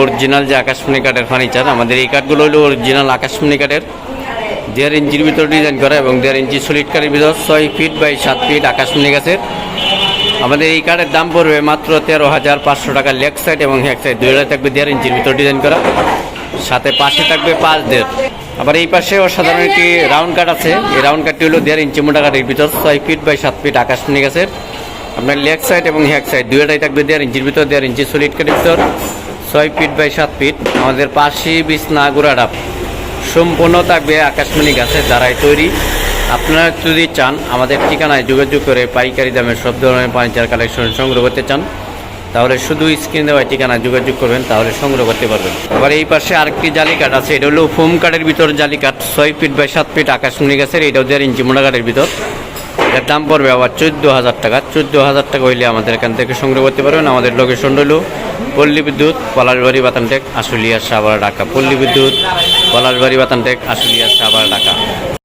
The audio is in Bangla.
অরিজিনাল যে আকাশমণি কাঠের ফার্নিচার আমাদের এই কাঠগুলো হলো অরিজিনাল আকাশমণি কাঠের। দেড় ইঞ্চির ভিতর ডিজাইন করা এবং দেড় ইঞ্চি সলিড কাঠের ভিতর ছয় ফিট বাই সাত ফিট আকাশমণি গাছের। আমাদের এই কাঠের দাম পড়বে মাত্র তেরো হাজার পাঁচশো টাকা লেগ সাইড এবং হ্যাক সাইড দুই দুইটা থাকবে দেড় ইঞ্চির ভিতর ডিজাইন করা, সাথে পাশে থাকবে পাঁচ দেড়। আবার এই পাশে অসাধারণ একটি রাউন্ড কাট আছে। এই রাউন্ড কাটটি হলো দেড় ইঞ্চি মোটা কাঠের ভিতর ছয় ফিট বাই সাত ফিট আকাশমণি গাছের। আপনার লেগ সাইড এবং হ্যাক সাইড দুই দুইটাই থাকবে দেড় ইঞ্চির ভিতর, দেড় ইঞ্চি সলিড কাঠের ভিতর। ছয় ফিট বাই সাত ফিট, আমাদের পাশে বিছনা গুড়াডাপ সম্পূর্ণ থাকবে আকাশমণি গাছে, যারাই তৈরি। আপনারা যদি চান, আমাদের ঠিকানায় যোগাযোগ করে পাইকারি দামে সব ধরনের ফার্নিচার কালেকশন সংগ্রহ করতে চান, তাহলে শুধু স্ক্রিন দেওয়া ঠিকানায় যোগাযোগ করবেন, তাহলে সংগ্রহ করতে পারবেন। আবার এই পাশে আরেকটি জালি কাঠ আছে, এটা হলো ফোম কাঠের ভিতর জালি কাঠ, ছয় ফিট বাই সাত ফিট আকাশমণি গাছের, এটাও দেড় ইঞ্চি মোটা কাঠের ভিতর। এর দাম পড়বে আবার চোদ্দ হাজার টাকা। চোদ্দ হাজার টাকা হইলে আমাদের এখান থেকে সংগ্রহ করতে পারবেন। আমাদের লোকেশন হইল পল্লী বিদ্যুৎ, পলাশবাড়ি, বাতানটেক আসুলিয়া সাভার, ঢাকা। পল্লী বিদ্যুৎ, পলাশবাড়ি, বাতানটেক আসুলিয়া সাভার, ঢাকা।